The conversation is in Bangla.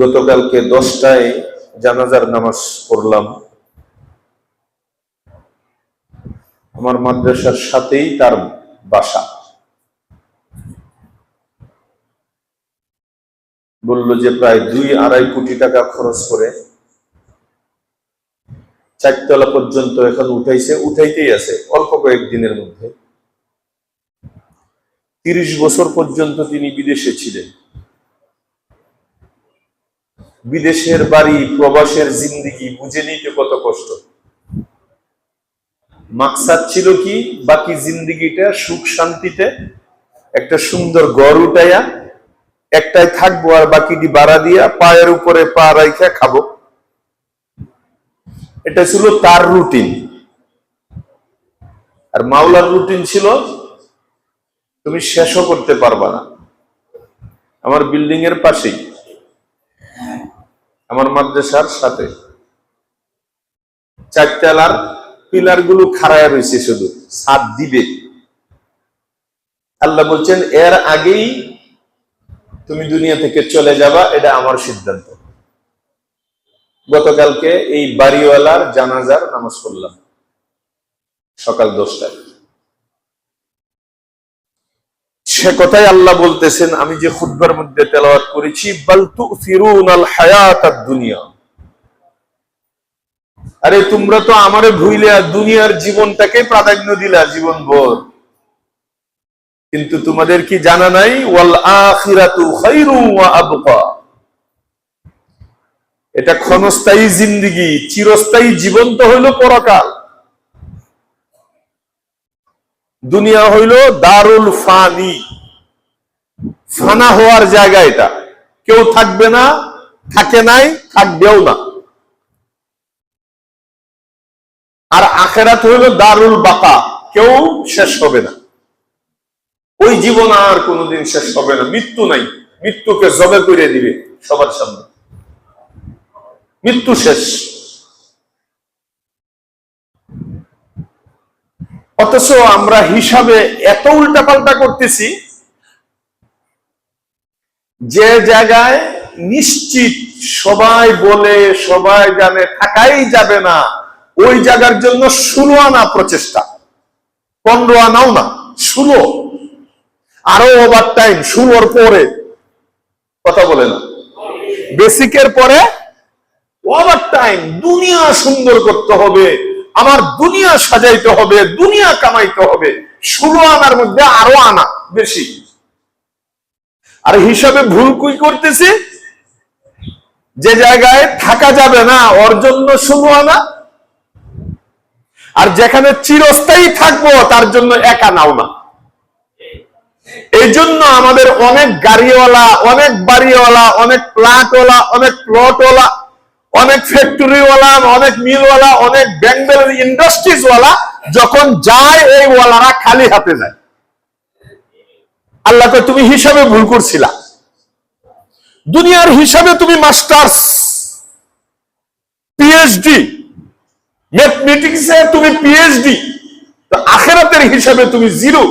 গতকালকে দশটায় জানাজার নামাজ পড়লাম। আমার মাদ্রাসার সাথেই তার বাসা। বলল যে প্রায় দুই আড়াই কোটি টাকা খরচ করে চারতলা পর্যন্ত এখন উঠাইছে, উঠাইতেই আছে, অল্প কয়েকদিনের মধ্যে। তিরিশ বছর পর্যন্ত তিনি বিদেশে ছিলেন। বিদেশের বাড়ি, প্রবাসের জিন্দিগি, বুঝে নিতে কত কষ্ট। মাকসাদ ছিল কি? বাকি জিন্দিগিটা সুখ শান্তিতে, একটা সুন্দর গড় উঠাইয়া, একটাই থাকব আর বাকিটি বাড়া দিয়া পায়ের উপরে পা রাইখা খাব। এটা ছিল তার রুটিন। আর মাওলার রুটিন ছিল, তুমি শেষও করতে পারবা না। আমার বিল্ডিং এর পাশেই। আমার মাদ্রাসার সাথে। চারতলার পিলারগুলো খাড়ায় রয়েছে শুধু সাত দিবে। আল্লাহ বলছেন, এর আগেই তুমি দুনিয়া থেকে চলে যাবা, এটা আমার সিদ্ধান্ত। গতকালকে এই বাড়িওয়ালার জানাজার নামাজ পড়লাম, সকাল দশটায়। সে কথাই আল্লাহ বলতেছেন, আমি যে খুদ্বার মধ্যে তেলাওয়াত করেছি বালতু ফিরুন আল হায়াত দুনিয়া আরে তোমরা তো আমারে ভুইলে দুনিয়ার জীবনটাকে প্রাধান্য দিলা জীবন ভর কিন্তু তোমাদের কি জানা নাই? ওয়াল আখিরাতু খায়রু ওয়া আবকা। এটা ক্ষণস্থায়ী জিন্দিগি, চিরস্থায়ী জীবন তো হইল পরকাল। দুনিয়া হইল দারুল ফানি। ফানা হওয়ার জায়গা এটা। কেউ থাকবে না, থাকে নাই, থাকবেও না। আর আখেরাত হইল দারুল বাকা, কেউ শেষ হবে না। ওই জীবন আর কোনোদিন শেষ হবে না। মৃত্যু নাই। মৃত্যুকে জবে করে দিবে সবার সামনে। মৃত্যু শেষ। অথচ আমরা হিসাবে এত উল্টাপাল্টা করতেছি যে জায়গায় নিশ্চিত সবাই বলে, সবাই জানে, থাকাই যাবে না, ওই জায়গার জন্য ষোলো আনা প্রচেষ্টা। পনেরো আনাও না ষোলো আরও ওভার টাইম ষোলোর পরে। কথা বলে না। বেসিকের পরে ওভার টাইম দুনিয়া সুন্দর করতে হবে, আমার দুনিয়া সাজাইতে হবে, দুনিয়া কামাইতে হবে। ষোলো আনার মধ্যে আরও আনা, বেশি। আর হিসাবে ভুল কুই করতেছি? যে জায়গায় থাকা যাবে না ওর জন্য আনা আর যেখানে চিরস্থায়ী থাকব, তার জন্য এক আনাও না। এই জন্য আমাদের অনেক গাড়িওয়ালা, অনেক বাড়িওয়ালা, অনেক প্লাটওয়ালা অনেক প্লটওয়ালা, অনেক ফ্যাক্টরিওয়ালা, অনেক মিলওয়ালা, অনেক ব্যাংবেল ইন্ডাস্ট্রিজ ওয়ালা যখন যায়, এই ওয়ালারা খালি হাতে যায়। আল্লাহকে তুমি হিসাবে ভুল করছিলা। দুনিয়ার হিসাবে তুমি মাস্টার্স পিএইচডি ম্যাথমেটিক্সে তুমি পিএইচডি আখেরাতের হিসাবে তুমি জিরো